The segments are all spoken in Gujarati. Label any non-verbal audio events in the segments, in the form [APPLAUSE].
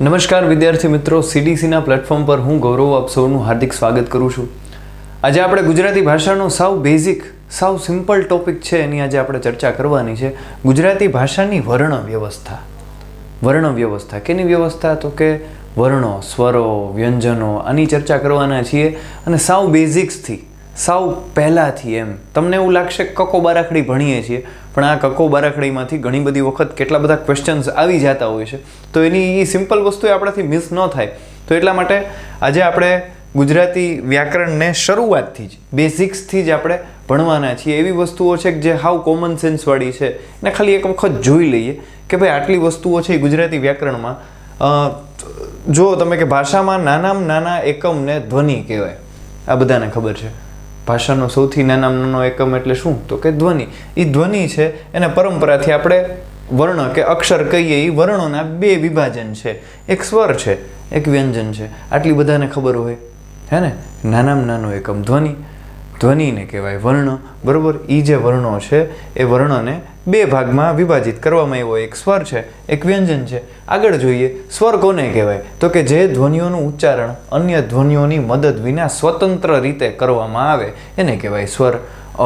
નમસ્કાર વિદ્યાર્થી મિત્રો સીડીસીના પ્લેટફોર્મ પર હું ગૌરવ આપ સૌનું હાર્દિક સ્વાગત કરું છું. આજે આપણે ગુજરાતી ભાષાનો સાવ બેઝિક સાવ સિમ્પલ ટોપિક છે એની આજે આપણે ચર્ચા કરવાની છે. ગુજરાતી ભાષાની વર્ણ વ્યવસ્થા વર્ણ વ્યવસ્થા કેની વ્યવસ્થા? તો કે વર્ણો, સ્વરો, વ્યંજનો, આની ચર્ચા કરવાના છીએ. અને સાવ બેઝિક્સથી સાવ પહેલાંથી એમ, તમને એવું લાગશે કકો બારાખડી ભણીએ છીએ. પણ આ કકો બારાખડીમાંથી ઘણી બધી વખત કેટલા બધા ક્વેશ્ચન્સ આવી જતા હોય છે. તો એની એ સિમ્પલ વસ્તુ એ આપણાથી મિસ ન થાય. તો એટલા માટે આજે આપણે ગુજરાતી વ્યાકરણને શરૂઆતથી જ બેઝિક્સથી જ આપણે ભણવાના છીએ. એવી વસ્તુઓ છે કે જે હાવ કોમન સેન્સવાળી છે. એને ખાલી એક વખત જોઈ લઈએ કે ભાઈ આટલી વસ્તુઓ છે એ ગુજરાતી વ્યાકરણમાં. જો તમે કે ભાષામાં નાનામાં નાના એકમને ધ્વનિ કહેવાય. આ બધાને ખબર છે. ભાષાનો સૌથી નાનામાં નાનો એકમ એટલે શું? તો કે ધ્વનિ. એ ધ્વનિ છે, એને પરંપરાથી આપણે વર્ણ કે અક્ષર કહીએ એ વર્ણોના બે વિભાજન છે. એક સ્વર છે, એક વ્યંજન છે. આટલી બધાને ખબર હોય. હે ને? નાનામાં નાનો એકમ ધ્વનિ. ધ્વનિને કહેવાય વર્ણ. બરોબર? એ જે વર્ણો છે, એ વર્ણને બે ભાગમાં વિભાજિત કરવામાં આવ્યો. એક સ્વર છે, એક વ્યંજન છે. આગળ જોઈએ, સ્વર કોને કહેવાય? તો કે જે ધ્વનિઓનું ઉચ્ચારણ અન્ય ધ્વનિઓની મદદ વિના સ્વતંત્ર રીતે કરવામાં આવે, એને કહેવાય સ્વર. અ,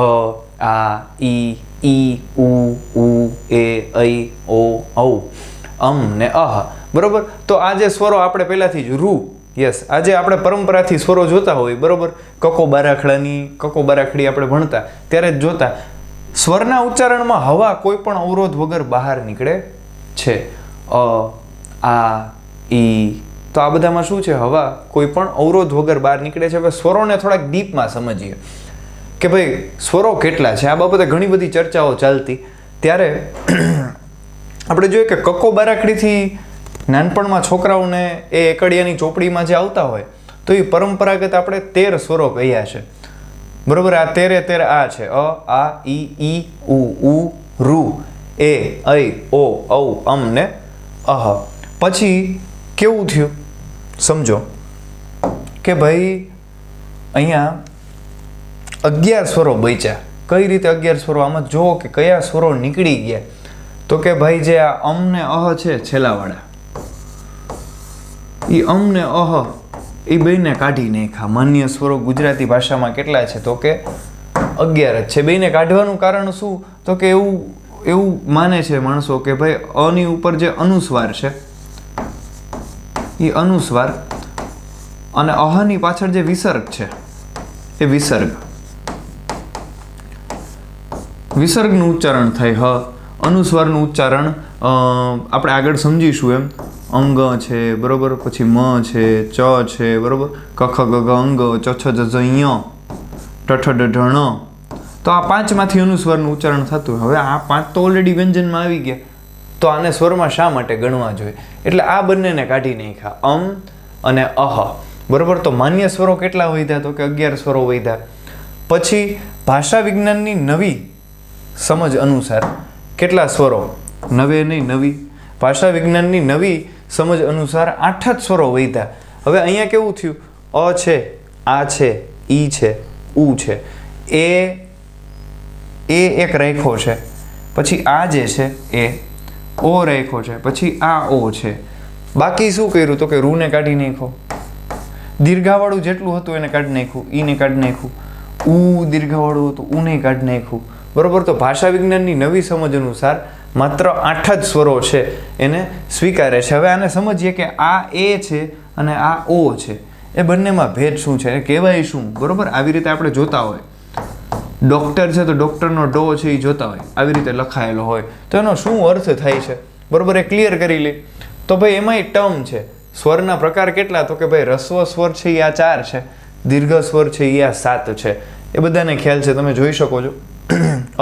આ, ઈ ઈ, ઉ ઉ, એ, ઐ, ઓ, ઔ, અમ ને અહ. બરોબર? તો આ જે સ્વરો આપણે પહેલાંથી જ રૂ, યસ આજે આપણે પરંપરાથી સ્વરો જોતા હોય, બરોબર? કકો બારાખડાની, કકો બારાખડી આપણે ભણતા, ત્યારે જ જોતા. સ્વરના ઉચ્ચારણમાં હવા કોઈ પણ અવરોધ વગર બહાર નીકળે છે. અ, આ, ઈ, તો આ બધામાં શું છે? હવા કોઈ પણ અવરોધ વગર બહાર નીકળે છે. હવે સ્વરોને થોડાક ડીપમાં સમજીએ કે ભાઈ, સ્વરો કેટલા છે? આ બાબતે ઘણી બધી ચર્ચાઓ ચાલતી. ત્યારે [CLEARS THROAT] આપણે જોઈએ કે કક્કો બારાખડીથી નાનપણમાં છોકરાઓને એ એકડિયાની ચોપડીમાં જે આવતા હોય, તો એ પરંપરાગત આપણે તેર સ્વરો કહ્યા છે. બરોબર, આ તેરે તેર આ છે. અ, આ, ઈ ઈ, ઉ ઉ, રૂ, એ, ઐ, ઓ, ઔ, અમ, ને, અહ. પછી કેવું થયું? સમજો. કે ભાઈ, અહીંયા અગિયાર સ્વરો બચ્યા. કઈ રીતે અગિયાર સ્વરો? આમાં જુઓ કે કયા સ્વરો નીકળી ગયા. તો કે ભાઈ, જે આ અમ ને અહ છે છેલ્લાવાળા એ અમ ને અહ એ બેને કાઢી નાખ્યા. માન્ય સ્વરો ગુજરાતી ભાષામાં કેટલા છે? તો કે અગિયાર જ છે. બેને કાઢવાનું કારણ શું? તો કે એવું એવું માને છે માણસો કે ભાઈ, અની ઉપર જે અનુસ્વાર છે એ અનુસ્વાર અને અહની પાછળ જે વિસર્ગ છે, એ વિસર્ગ. વિસર્ગનું ઉચ્ચારણ થાય હ. અનુસ્વારનું ઉચ્ચારણ આપણે આગળ સમજીશું એમ. અંગ છે, બરોબર? પછી મ છે, ચ છે, બરોબર? કખ ગગ અંગ, ચ, છ ટઠ જ ય. ઠ ઠ ઢ ણ. તો આ પાંચમાંથી અનુસ્વરનું ઉચ્ચારણ થતું. હવે આ પાંચ તો ઓલરેડી વ્યંજનમાં આવી ગયા. તો આને સ્વરમાં શા માટે ગણવા જોઈએ? એટલે આ બંનેને કાઢી નાખ્યા. અમ અને અહ. બરોબર? તો માન્ય સ્વરો કેટલા વધ્યા? તો કે અગિયાર સ્વરો વધ્યા. પછી ભાષા વિજ્ઞાનની નવી સમજ અનુસાર કેટલા સ્વરો? નવે નહીં, નવી. ભાષા વિજ્ઞાનની નવી સમજ અનુસાર આઠ જ સ્વરો વહીતા હવે અહીંયા કેવું થયું? અ છે, આ છે, ઈ છે, ઉ છે. એ એ એક રેખો છે. પછી આ જે છે, એ ઓ રેખો છે. પછી આ ઓ છે. બાકી શું કર્યું? તો કે રૂને કાઢી નાખો દીર્ઘાવાળું જેટલું હતું એને કાઢી નાખ્યું, ઈને કાઢી નાખ્યું. ઉ દીર્ઘાવાળું હતું, ઉને કાઢી નાખ્યું. બરોબર? તો ભાષા વિજ્ઞાનની નવી સમજ અનુસાર માત્ર આઠ જ સ્વરો છે, એને સ્વીકારે છે. હવે આને સમજીએ કે આ એ છે અને આ ઓ છે. એ બંનેમાં ભેદ શું છે? કહેવાય શું? બરોબર? આવી રીતે આપણે જોતા હોય. ડૉક્ટર છે તો ડૉક્ટરનો ડો છે એ જોતા હોય. આવી રીતે લખાયેલો હોય. તો એનો શું અર્થ થાય છે? બરોબર? એ ક્લિયર કરી લે. તો ભાઈ એમાંય ટર્મ છે. સ્વરના પ્રકાર કેટલા? તો કે ભાઈ રસ્વ સ્વર છે એ આ ચાર છે. દીર્ઘ સ્વર છે એ આ સાત છે. એ બધાને ખ્યાલ છે. તમે જોઈ શકો છો.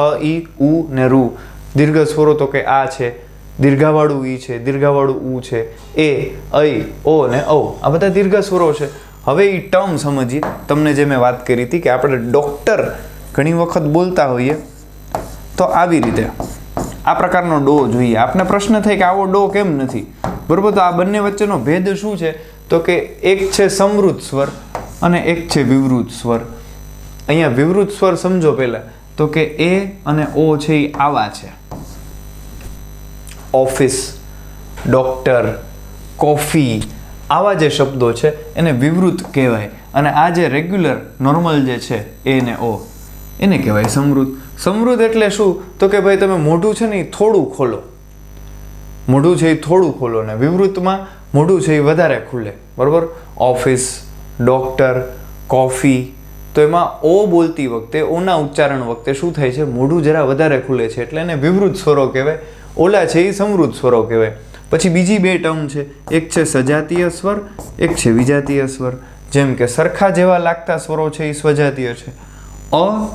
અ, ઈ, ઉ ને રૂ. દીર્ઘ સ્વરો તો કે આ છે, દીર્ઘાવાળું ઈ છે, દીર્ઘાવાળું ઉ છે, એ ઐ ઓ ને ઔ. આ બધા દીર્ઘ સ્વરો છે. હવે એ ટર્મ સમજીએ. તમને જે મેં વાત કરી હતી કે આપણે ડૉક્ટર ઘણી વખત બોલતા હોઈએ, તો આવી રીતે આ પ્રકારનો ડો જોઈએ. આપને પ્રશ્ન થાય કે આવો ડો કેમ નથી? બરોબર, તો આ બંને વચ્ચેનો ભેદ શું છે? તો કે એક છે સમૃદ્ધ સ્વર અને એક છે વિવૃત સ્વર. અહીંયા વિવૃત સ્વર સમજો પહેલા. તો કે એ અને ઓ છે એ આવા છે. ઓફિસ ડૉક્ટર કોફી આવા જે શબ્દો છે એને વિવૃત કહેવાય. અને આ જે રેગ્યુલર નોર્મલ જે છે એ ને ઓ, એને કહેવાય સમૃદ્ધ. સમૃદ્ધ એટલે શું? તો કે ભાઈ તમે મોઢું છે ને એ થોડું ખોલો. મોઢું છે એ થોડું ખોલો ને વિવૃતમાં મોઢું છે એ વધારે ખુલે. બરાબર? ઓફિસ ડૉક્ટર કોફી તો એમાં ઓ બોલતી વખતે, ઓના ઉચ્ચારણ વખતે શું થાય છે? મોઢું જરા વધારે ખુલે છે એટલે એને વિવૃત સ્વરો કહેવાય, ઓલા છે એ સમૃદ્ધ સ્વરો કહેવાય. પછી બીજી બે ટર્મ છે, એક છે સજાતીય સ્વર, એક છે વિજાતીય સ્વર. જેમ કે સરખા જેવા લાગતા સ્વરો છે એ સ્વજાતીય છે. અ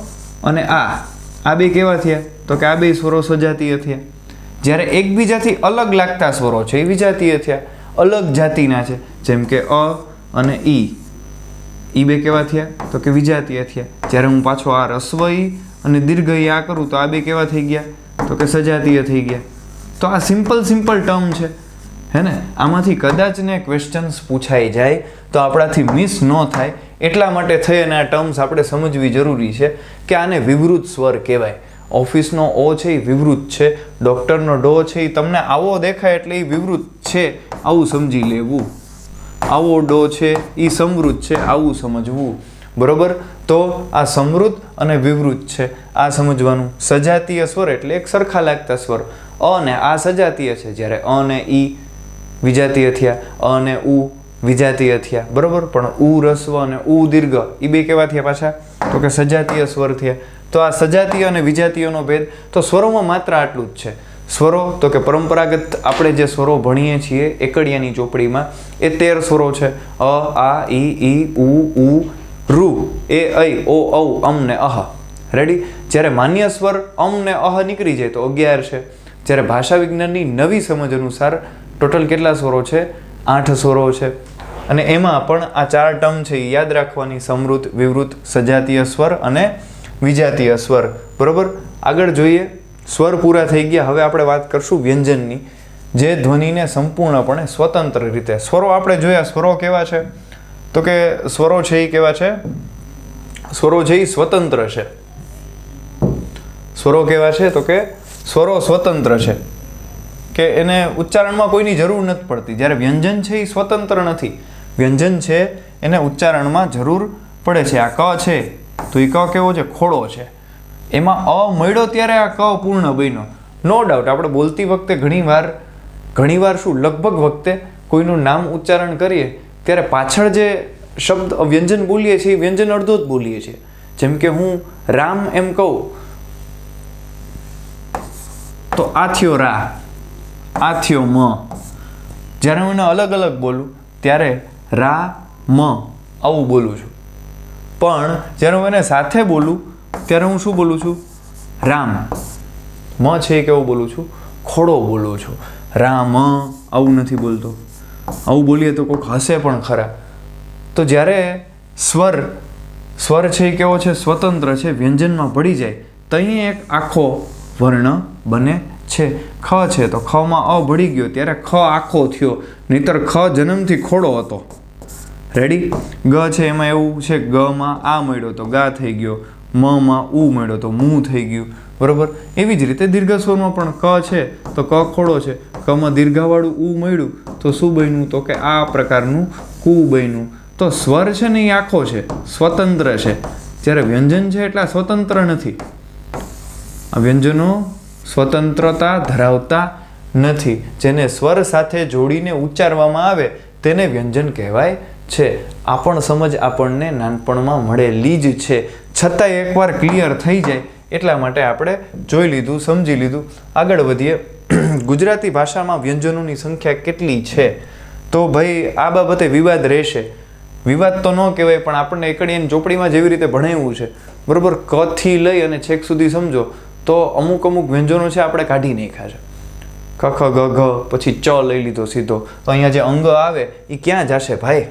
અને આ આ બે કેવા થયા? તો કે આ બે સ્વરો સજાતીય થયા. જ્યારે એકબીજાથી અલગ લાગતા સ્વરો છે એ વિજાતીય થયા. અલગ જાતિના છે, જેમ કે અ અને ઈ. ઈ બે કેવા થયા? તો કે વિજાતીય થયા. જ્યારે હું પાછો આ રસ્વ અને દીર્ઘ આ કરું, તો આ બે કેવા થઈ ગયા? તો કે સજાતીય થઈ ગયા. તો આ સિમ્પલ સિમ્પલ ટર્મ છે. હે ને? આમાંથી કદાચને ક્વેશ્ચન્સ પૂછાઈ જાય, તો આપણાથી મિસ ન થાય. એટલા માટે થઈ અને આ ટર્મ્સ આપણે સમજવી જરૂરી છે કે આને વિવૃત સ્વર કહેવાય. ઓફિસનો ઓ છે એ વિવૃત છે. ડૉક્ટરનો ડો છે એ તમને આવો દેખાય એટલે એ વિવૃત છે. આવું સમજી લેવું. આવો ડો છે એ સમૃદ્ધ છે, આવું સમજવું. બરોબર? તો આ સમૃદ્ધ અને વિવૃત છે. આ સમજવાનું સજાતીય સ્વર એટલે એક સરખા લાગતા સ્વર. અ ને આ સજાતીય છે. જ્યારે અ ને ઈ વિજાતીય થયા, અ ને ઉ વિજાતીય થયા. બરોબર? પણ ઉ રસ્વ અને ઉ દીર્ઘ એ બે કેવા થયા પાછા? તો કે સજાતીય સ્વર થયા. તો આ સજાતીય અને વિજાતીયનો ભેદ, તો સ્વરોમાં માત્ર આટલું જ છે. સ્વરો, તો કે પરંપરાગત આપણે જે સ્વરો ભણીએ છીએ એકડિયાની ચોપડીમાં, એ તેર સ્વરો છે. અ, આ, ઈ ઈ, ઉ ઉ, રૂ, એ, ઐ, ઓ, ઔ, અમ ને અહ. રેડી જ્યારે માન્ય સ્વર અમ ને અહ નીકળી જાય તો અગિયાર છે. જ્યારે ભાષા વિજ્ઞાનની નવી સમજ અનુસાર ટોટલ કેટલા સ્વરો છે? આઠ સ્વરો છે. અને એમાં પણ આ ચાર ટર્મ છે એ યાદ રાખવાની સમૃદ્ધ, વિવૃત, સજાતીય સ્વર અને વિજાતીય સ્વર. બરોબર? આગળ જોઈએ. સ્વર પૂરા થઈ ગયા. હવે આપણે વાત કરશું વ્યંજનની. જે ધ્વનિને સંપૂર્ણપણે સ્વતંત્ર રીતે. સ્વરો આપણે જોયા. સ્વરો કેવા છે? તો કે સ્વરો છે એ કેવા છે? સ્વરો છે એ સ્વતંત્ર છે. સ્વરો કેવા છે? તો કે સ્વરો સ્વતંત્ર છે. કે એને ઉચ્ચારણમાં કોઈની જરૂર નથી પડતી. જ્યારે વ્યંજન છે એ સ્વતંત્ર નથી. વ્યંજન છે એને ઉચ્ચારણમાં જરૂર પડે છે. આ ક છે. તો એ ક કેવો છે? ખોડો છે. એમાં અ મળ્યો ત્યારે આ ક પૂર્ણ બન્યો. નો ડાઉટ આપણે બોલતી વખતે ઘણીવાર ઘણીવાર શું, લગભગ વખતે કોઈનું નામ ઉચ્ચારણ કરીએ, ત્યારે પાછળ જે શબ્દ, વ્યંજન બોલીએ છીએ, એ વ્યંજન અડધો જ બોલીએ છીએ. જેમ કે હું રામ એમ કહું, તો આ થયો રા, આ થયો મ. જ્યારે હું એને અલગ અલગ બોલું, ત્યારે રા, મ, આવું બોલું છું. પણ જ્યારે હું એને સાથે બોલું ત્યારે હું શું બોલું છું? રામ. મ છે કેવું બોલું છું? ખોડો બોલું છું. રામ, આવું નથી બોલતો. આવું બોલીએ તો કોઈક હશે પણ ખરા. તો જ્યારે સ્વર સ્વર છે એ કેવો છે? સ્વતંત્ર છે, વ્યંજનમાં ભળી જાય, તહીં એક આખો વર્ણ બને છે. ખ છે તો ખમાં અ ભળી ગયો, ત્યારે ખ આખો થયો. નહીતર ખ જન્મથી ખોડો હતો. રેડી ગ છે એમાં એવું છે, ગમાં આ મળ્યો તો ગા થઈ ગયો. મ માં ઉ મળ્યો તો મું થઈ ગયું. બરોબર? એવી જ રીતે દીર્ઘ સ્વરમાં પણ ક છે તો ક ખોડો છે. કમાં દીર્ઘાવાળું ઉ મળ્યું તો શું બન્યું? તો કે આ પ્રકારનું કુ બન્યું. તો સ્વર છે ને એ આખો છે, સ્વતંત્ર છે. જ્યારે વ્યંજન છે એટલા સ્વતંત્ર નથી. આ વ્યંજનો સ્વતંત્રતા ધરાવતા નથી. જેને સ્વર સાથે જોડીને ઉચ્ચારવામાં આવે તેને વ્યંજન કહેવાય છે. આ પણ સમજ આપણને નાનપણમાં મળેલી જ છે. છતાંય એકવાર ક્લિયર થઈ જાય એટલા માટે આપણે જોઈ લીધું, સમજી લીધું. આગળ વધીએ. [CLEARS THROAT] ગુજરાતી ભાષામાં વ્યંજનોની સંખ્યા કેટલી છે? તો ભાઈ, આ બાબતે વિવાદ રહેશે. વિવાદ તો ન કહેવાય, પણ આપણને એકડીયાની ચોપડીમાં જેવી રીતે ભણાવ્યું છે. બરાબર કથી લઈ અને છેક સુધી સમજો. તો અમુક અમુક વ્યંજનો છે આપણે કાઢી નાખ્યા છે. ખ, ગ, ઘ, પછી ચ લઈ લીધો સીધો. તો અહીંયા જે અંગ આવે એ ક્યાં જશે ભાઈ?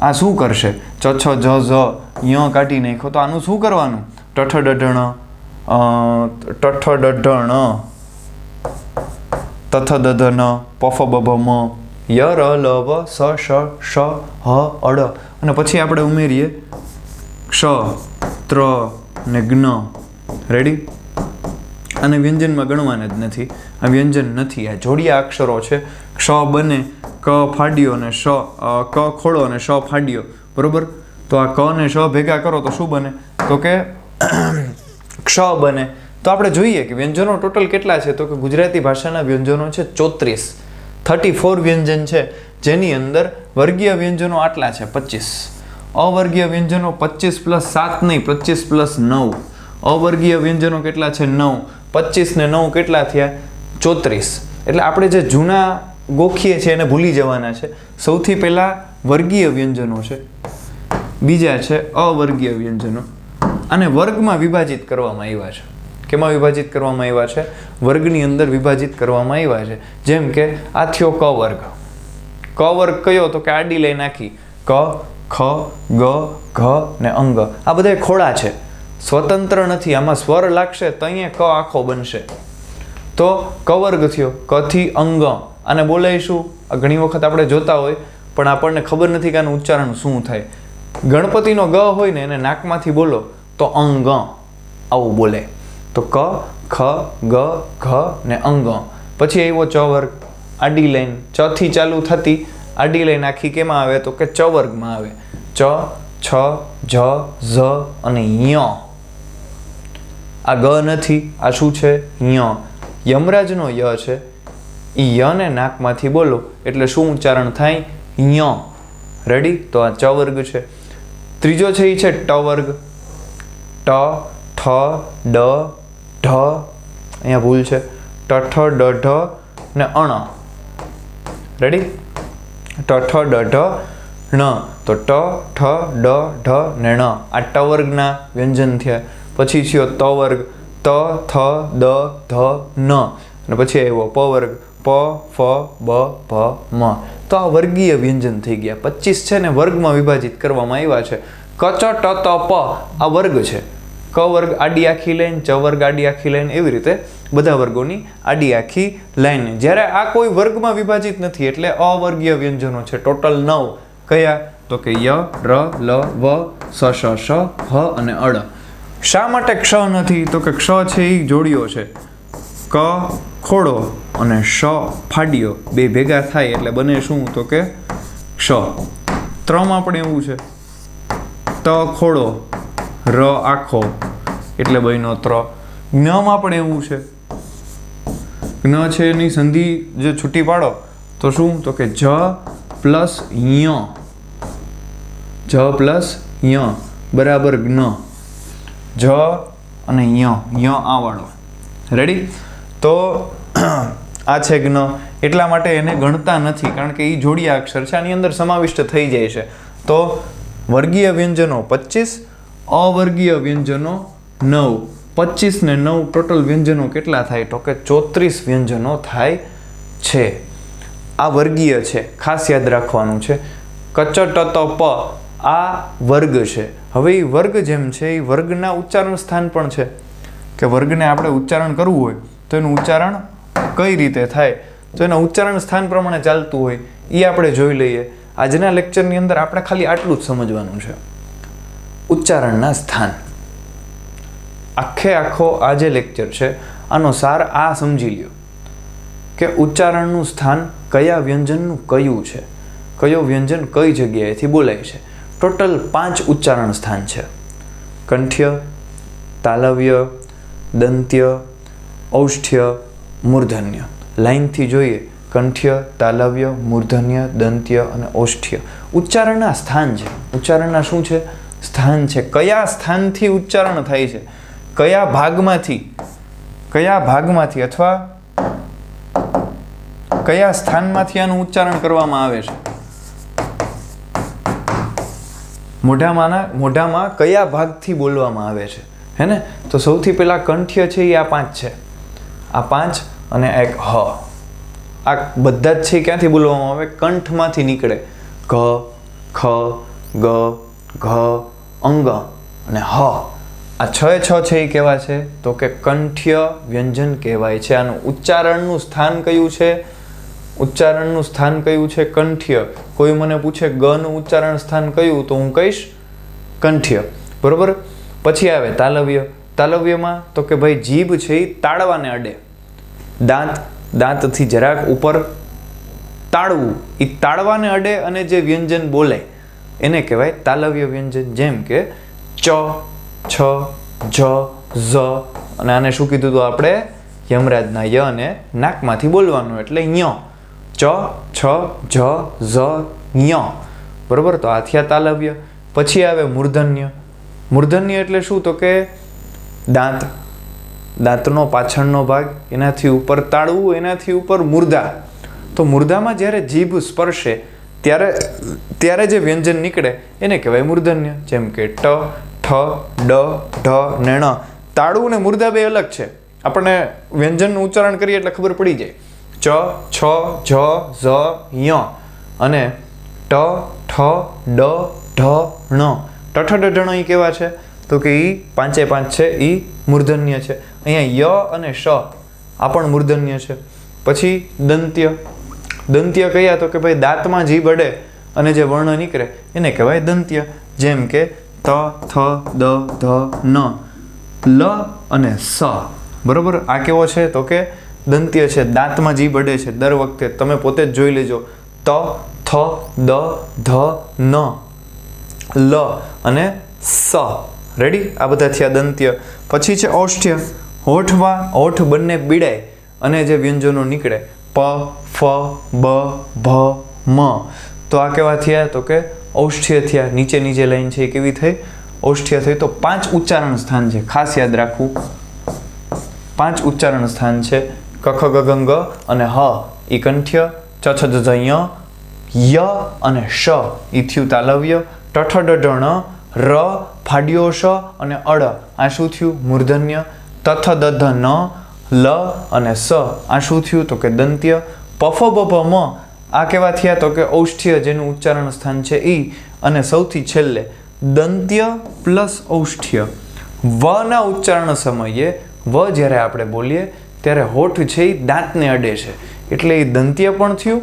આ શું કરશે? ચ, છ જ ઝ. ય કાઢી નાખો તો આનું શું કરવાનું? ટઠ ડઢણ ટઠ ડઢણ તથ દધન પફ બભમ ય ર લ વ સ, શ શ હ, અડ. અને પછી આપણે ઉમેરીએ. ક્ષ, ત્ર, ને જ્ઞ. રેડી અને વ્યંજનમાં ગણવાના જ નથી. આ વ્યંજન નથી. આ જોડિયા અક્ષરો છે. ક્ષ બને, ક ફાડ્યો અને શ ક ખોળો અને શ ફાડ્યો. બરોબર? તો આ ક ને શ ભેગા કરો તો શું બને તો કે ક્ષ બને તો આપણે જોઈએ કે વ્યંજનો ટોટલ કેટલા છે તો કે ગુજરાતી ભાષાના વ્યંજનો છે ચોત્રીસ થર્ટી ફોર વ્યંજન છે જેની અંદર વર્ગીય વ્યંજનો આટલા છે પચીસ અવર્ગીય વ્યંજનો પચીસ પ્લસ સાત નહીં પચીસ પ્લસ નવ અવર્ગીય વ્યંજનો કેટલા છે નવ પચીસ ને નવ કેટલા થયા ચોત્રીસ એટલે આપણે જે જૂના ગોખીએ છીએ, એને ભૂલી જવાના છે. સૌથી પહેલાં વર્ગીય વ્યંજનો છે. બીજા છે અવર્ગીય વ્યંજનો. અને વર્ગમાં વિભાજિત કરવામાં આવ્યા છે. કેમાં વિભાજિત કરવામાં આવ્યા છે? વર્ગની અંદર વિભાજિત કરવામાં આવ્યા છે. જેમ કે, આ થયો ક વર્ગ. ક વર્ગ કયો? તો કે આડી લઈ નાખી. ક, ખ, ગ, ઘ ને અંગ. આ બધા ખોળા છે. સ્વતંત્ર નથી. આમાં સ્વર લાગશે તો ક આખો બનશે. તો કવર્ગ થયો. કથી અંગ. અને બોલાય શું આ ઘણી વખત આપણે જોતા હોય, પણ આપણને ખબર નથી કે આનું ઉચ્ચારણ શું થાય. ગણપતિનો ગ હોય ને એને નાકમાંથી બોલો, તો અંગ આવું બોલે. તો ક, ખ, ગ, ઘ ને અંગ. પછી આવ્યો ચ આડી લાઈન. ચ થી ચાલુ થતી, આડી લાઈન આખી કેમાં આવે? તો કે ચ વર્ગમાં આવે. ચ, છ, જ, ઝ અને ય. આ ગ નથી, આ શું છે? ય. યમરાજનો ય છે. ઈ યને નાકમાંથી બોલો, એટલે શું ઉચ્ચારણ થાય? ય. રેડી તો આ ચ વર્ગ છે. ત્રીજો છે એ છે ટ વર્ગ. ટ, ઠ, ડ, ઢ. અહીંયા ભૂલ છે. ટ, ઠ, ડ, ઢ ને અણ. રેડી ટ, ઠ, ડ, ઢ, ણ. તો ટ, ઠ, ડ, ઢ ને ણ. આ ટ વર્ગના વ્યંજન થયા. પછી થયો ત વર્ગ. ત, થ, દ, ધ, ન. અને પછી આવ્યો પ વર્ગ. પ, ફ, બ ભ મ. તો આ વર્ગીય વ્યંજન થઈ ગયા. પચીસ છે ને વર્ગમાં વિભાજિત કરવામાં આવ્યા છે. કચ ટ, ત, પ. આ વર્ગ છે. ક વર્ગ આડી આખી લાઈન, ચ વર્ગ આડી આખી લાઈન એવી રીતે બધા વર્ગોની આડી આખી લાઈન. જ્યારે આ કોઈ વર્ગમાં વિભાજિત નથી એટલે અવર્ગીય વ્યંજનો છે. ટોટલ નવ. કયા? તો કે ય, ર, લ, વ, સ, શ શ, હ અને અડ. શા માટે ક્ષ નથી? તો કે ક્ષ છે એ જોડિયો છે. ક ખોડો અને શ ફાડ્યો, બે ભેગા થાય એટલે બને શું? તો કે ક્ષ. ત્રમાં પણ એવું છે. ત ખોડો ર આખો, એટલે બન્યો ત્ર. જ્ઞમાં પણ એવું છે. જ્ઞ છે એની સંધિ જે છૂટી પાડો, તો શું? તો કે જ પ્લસ ય. જ પ્લસ ય. બરાબર જ્ઞ જ અને ય. ય આ વાળો. રેડી તો [CLEARS THROAT] આ છે જ્ઞ. એટલા માટે એને ગણતા નથી, કારણ કે એ જોડિયા અક્ષર છે, આની અંદર સમાવિષ્ટ થઈ જાય છે. તો વર્ગીય વ્યંજનો પચીસ, અવર્ગીય વ્યંજનો નવ. પચીસ ને નવ ટોટલ વ્યંજનો કેટલા થાય? તો કે ચોત્રીસ વ્યંજનો થાય છે. આ વર્ગીય છે, ખાસ યાદ રાખવાનું છે. કચટ પ આ વર્ગ છે. હવે એ વર્ગ જેમ છે એ વર્ગના ઉચ્ચારણ સ્થાન પણ છે. કે વર્ગને આપણે ઉચ્ચારણ કરવું હોય. તો એનું ઉચ્ચારણ કઈ રીતે થાય? તો એના ઉચ્ચારણ સ્થાન પ્રમાણે ચાલતું હોય એ આપણે જોઈ લઈએ. આજના લેક્ચરની અંદર આપણે ખાલી આટલું જ સમજવાનું છે. ઉચ્ચારણના સ્થાન. આખે આખો આ જે લેક્ચર છે. આનો સાર આ સમજી લ્યો. કે ઉચ્ચારણનું સ્થાન કયા વ્યંજનનું કયું છે? કયો વ્યંજન કઈ જગ્યાએથી બોલાય છે? ટોટલ પાંચ ઉચ્ચારણ સ્થાન છે. કંઠ્ય, તાલવ્ય, દંત્ય ઔષ્ઠ્ય મૂર્ધન્ય. લાઇનથી જોઈએ, કંઠ્ય, તાલવ્ય, મૂર્ધન્ય, દંત્ય અને ઔષ્ઠ્ય. ઉચ્ચારણના સ્થાન છે. ઉચ્ચારણના શું છે? સ્થાન છે. કયા સ્થાનથી ઉચ્ચારણ થાય છે? કયા ભાગમાંથી? કયા ભાગમાંથી અથવા કયા સ્થાનમાંથી આનું ઉચ્ચારણ કરવામાં આવે છે? મોઢામાંના, મોઢામાં કયા ભાગથી બોલવામાં આવે છે? હે ને? તો સૌથી પહેલાં કંઠ્ય છે એ આ પાંચ છે. આ પાંચ અને એક હ. આ બધા જ છે ક્યાંથી બોલવામાં આવે? કંઠમાંથી નીકળે. ઘ, ખ, ગ, ઘ, અંગ અને હ. આ છ છ છે એ કેવા છે? તો કે કંઠ્ય વ્યંજન કહેવાય છે. આનું ઉચ્ચારણનું સ્થાન કયું છે? ઉચ્ચારણનું સ્થાન કયું છે? કંઠ્ય. કોઈ મને પૂછે, ગનું ઉચ્ચારણ સ્થાન કયું? તો હું કહીશ, કંઠ્ય. બરોબર? પછી આવે તાલવ્ય. તાલવ્યમાં તો કે ભાઈ જીભ છે એ તાળવાને અડે. દાંત, દાંતથી જરાક ઉપર તાળવું. એ તાળવાને અડે અને જે વ્યંજન બોલે, એને કહેવાય તાલવ્ય વ્યંજન. જેમ કે ચ, છ, જ, ઝ અને આને શું કીધું હતું આપણે? યમરાજના ય અને નાકમાંથી બોલવાનું એટલે ય. ચ, છ, જ, ઝ, ય. બરોબર? તો આ થયા તાલવ્ય. પછી આવે મૂર્ધન્ય. મૂર્ધન્ય એટલે શું? તો કે દાંત. દાંતનો પાછળનો ભાગ એનાથી ઉપર તાળવું, એનાથી ઉપર મુર્દા. તો મુર્દામાં જ્યારે જીભ સ્પર્શે, ત્યારે ત્યારે જે વ્યંજન નીકળે, એને કહેવાય મૂર્ધન્ય. જેમ કે ટ, ઠ, ડ, ઢ ને ણ. તાળું ને મુર્દા બે અલગ છે. આપણને વ્યંજનનું ઉચ્ચારણ કરીએ એટલે ખબર પડી જાય. ચ, છ જ ઝ, ય. અને ટ, ઠ, ડ, ઢ, ણ. ટઠ ઢ, ણ કેવા છે? તો કે એ પાંચે પાંચ છે એ મૂર્ધન્ય છે. અહીંયા ય અને શ આ પણ મૂર્ધન્ય છે. પછી દંત્ય. દંત્ય કયા તો કે ભાઈ દાંતમાં જીભ અડે અને જે વર્ણ નીકળે, એને કહેવાય દંત્ય. જેમ કે ત, થ, દ, ધ, ન. લ અને સ. બરોબર? આ કેવો છે? તો કે દંત્ય છે, દાંતમાં જીભ અડે છે દર વખતે. તમે પોતે જ જોઈ લેજો. ત, થ, દ, ધ, ન. લ અને સ. રેડી આ બધા થયા દંત્ય પછી છે ઔષ્ઠ્ય હોઠમાં હોઠ બંને બીડાય અને જે વ્યંજનો નીકળે. પ, ફ, બ, ભ, મ. તો આ કેવા થયા? તો કે ઔષ્ઠ્ય થયા. નીચે નીચે લાઈન છે એ કેવી થઈ? ઔષ્ઠ્ય થઈ. તો પાંચ ઉચ્ચારણ સ્થાન છે. ખાસ યાદ રાખવું. પાંચ ઉચ્ચારણ સ્થાન છે. કખ ગગંગ અને હ. ઈ કંઠ્ય છ જ ય અને શ. ઈ થયું તાલવ્ય. ટઠ ડ, ઢ, ણ. ર ફાડ્યો શ અને અડ. આ શું થયું? મૂર્ધન્ય. તથ દધ ન, લ અને સ. આ શું થયું? તો કે દંત્ય. પફ બફ મ આ કેવા થયા? તો કે ઔષ્ઠ્ય, જેનું ઉચ્ચારણ સ્થાન છે ઈ. અને સૌથી છેલ્લે, દંત્ય પ્લસ ઔષ્ઠ્ય. વના ઉચ્ચારણ સમયે, વ જ્યારે આપણે બોલીએ, ત્યારે હોઠ છે એ દાંતને અડે છે. એટલે એ દંત્ય પણ થયું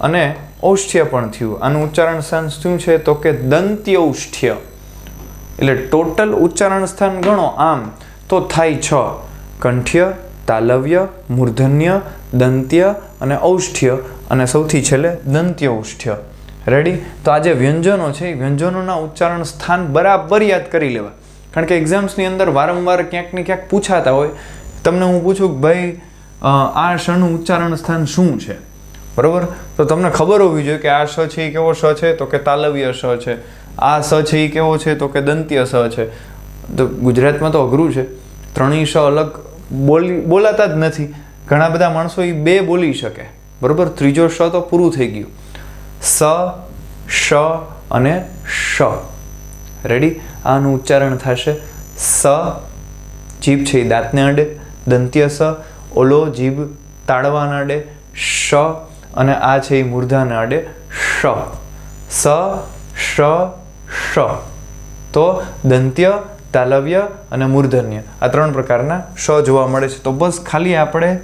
અને ઔષ્ઠ્ય પણ થયું. આનું ઉચ્ચારણ સ્થાન શું છે? તો કે દંત્યૌષ્ઠ્ય. એટલે ટોટલ ઉચ્ચારણ સ્થાન ગણો આમ, તો થાય છ. કંઠ્ય, તાલવ્ય, મૂર્ધન્ય, દંત્ય અને ઔષ્ઠ્ય અને સૌથી છેલ્લે દંત્ય ઔષ્ઠ્ય રેડી તો આ જે વ્યંજનો છે, એ વ્યંજનોના ઉચ્ચારણ સ્થાન બરાબર યાદ કરી લેવા. કારણ કે એક્ઝામ્સની અંદર વારંવાર ક્યાંક ને ક્યાંક પૂછાતા હોય. તમને હું પૂછું કે ભાઈ આ શનું ઉચ્ચારણ સ્થાન શું છે? બરાબર? તો તમને ખબર હોવી જોઈએ કે આ શ છે, એ કેવો શ છે? તો કે તાલવ્ય શ છે. આ સ છે એ કેવો છે તો કે દંત્ય સ છે. તો ગુજરાતમાં તો અઘરું છે. ત્રણેય સ અલગ બોલી, બોલાતા જ નથી. ઘણા બધા માણસો એ બે બોલી શકે. બરોબર? ત્રીજો શ તો પૂરું થઈ ગયું. સ, શ અને શ. રેડી આનું ઉચ્ચારણ થશે. સ, જીભ છે એ દાંતને અડે દંત્ય સ, ઓલો જીભ તાળવાના અડે શ અને આ છે એ મૂર્ધાને અડે શ. સ, શ શ. તો દંત્ય, તાલવ્ય અને મૂર્ધન્ય. આ ત્રણ પ્રકારના શ જોવા મળે છે. તો બસ ખાલી આપણે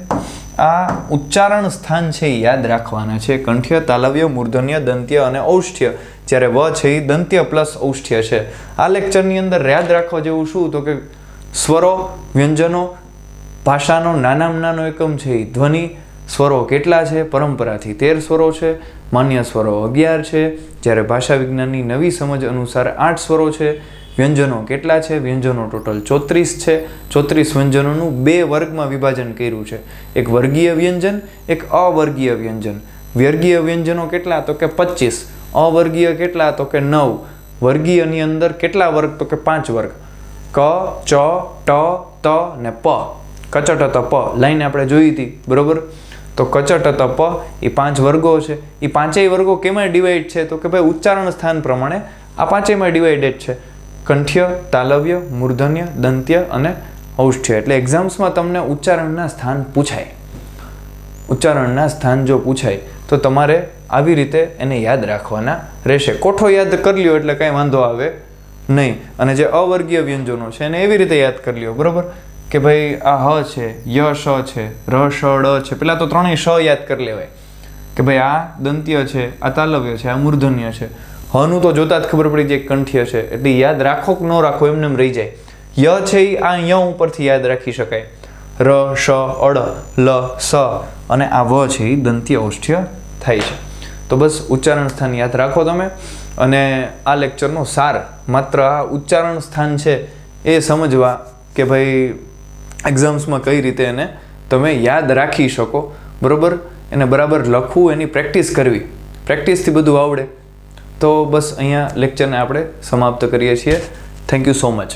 આ ઉચ્ચારણ સ્થાન છે એ યાદ રાખવાના છે. કંઠ્ય, તાલવ્ય, મૂર્ધન્ય, દંત્ય અને ઔષ્ઠ્ય. જ્યારે વ છે એ દંત્ય પ્લસ ઔષ્ઠ્ય છે. આ લેક્ચરની અંદર યાદ રાખવા જેવું શું? તો કે સ્વરો, વ્યંજનો, ભાષાનો નાનામાં નાનો એકમ છે એ. ધ્વનિ સ્વરો કેટલા છે? પરંપરાથી તેર સ્વરો છે, માન્ય સ્વરો અગિયાર છે. જ્યારે ભાષા વિજ્ઞાનની નવી સમજ અનુસાર આઠ સ્વરો છે. વ્યંજનો કેટલા છે? વ્યંજનો ટોટલ ચોત્રીસ છે. ચોત્રીસ વ્યંજનોનું બે વર્ગમાં વિભાજન કર્યું છે. એક વર્ગીય વ્યંજન, એક અવર્ગીય વ્યંજન. વર્ગીય વ્યંજનો કેટલા? તો કે પચીસ. અવર્ગીય કેટલા? તો કે નવ. વર્ગીયની અંદર કેટલા વર્ગ? તો કે પાંચ વર્ગ. ક, ચ, ટ, ત ને પ. કચટ ત, પ. લાઈન આપણે જોઈ હતી. બરોબર? તો કચટ તપ એ પાંચ વર્ગો છે. એ પાંચેય વર્ગો કેમાં ડિવાઈડ છે? તો કે ભાઈ ઉચ્ચારણ સ્થાન પ્રમાણે આ પાંચેયમાં ડિવાઇડેડ છે. કંઠ્ય, તાલવ્ય, મૂર્ધન્ય, દંત્ય અને ઔષ્ઠ્ય. એટલે એક્ઝામ્સમાં તમને ઉચ્ચારણના સ્થાન પૂછાય. ઉચ્ચારણના સ્થાન જો પૂછાય, તો તમારે આવી રીતે એને યાદ રાખવાના રહેશે. કોઠો યાદ કરી લ્યો એટલે કાંઈ વાંધો આવે નહીં. અને જે અવર્ગીય વ્યંજનો છે એને એવી રીતે યાદ કરી લ્યો. બરોબર? કે ભાઈ આ હ છે, ય શ છે, ર શ ડ છે. પેલા તો ત્રણેય શ યાદ કરી લેવાય. કે ભાઈ આ દંત્ય છે, આ તાલવ્ય છે, આ મૂર્ધન્ય છે. હનું તો જોતા જ ખબર પડી જાય કંઠ્ય છે. એટલે યાદ રાખો કે ન રાખો એમને એમ રહી જાય. ય છે એ આ ય ઉપરથી યાદ રાખી શકાય. ર, શ, અડ, લ, સ અને આ વ છે એ દંત્ય ઔષ્ઠ્ય થાય છે. તો બસ ઉચ્ચારણ સ્થાન યાદ રાખો તમે. અને આ લેક્ચરનો સાર માત્ર આ ઉચ્ચારણ સ્થાન છે એ સમજવા કે ભાઈ એક્ઝામ્સમાં કઈ રીતે એને તમે યાદ રાખી શકો, બરાબર? એને બરાબર લખવું, એની પ્રેક્ટિસ કરવી. પ્રેક્ટિસથી બધું આવડે. તો બસ અહીંયા લેક્ચરને આપણે સમાપ્ત કરીએ છીએ. Thank you so much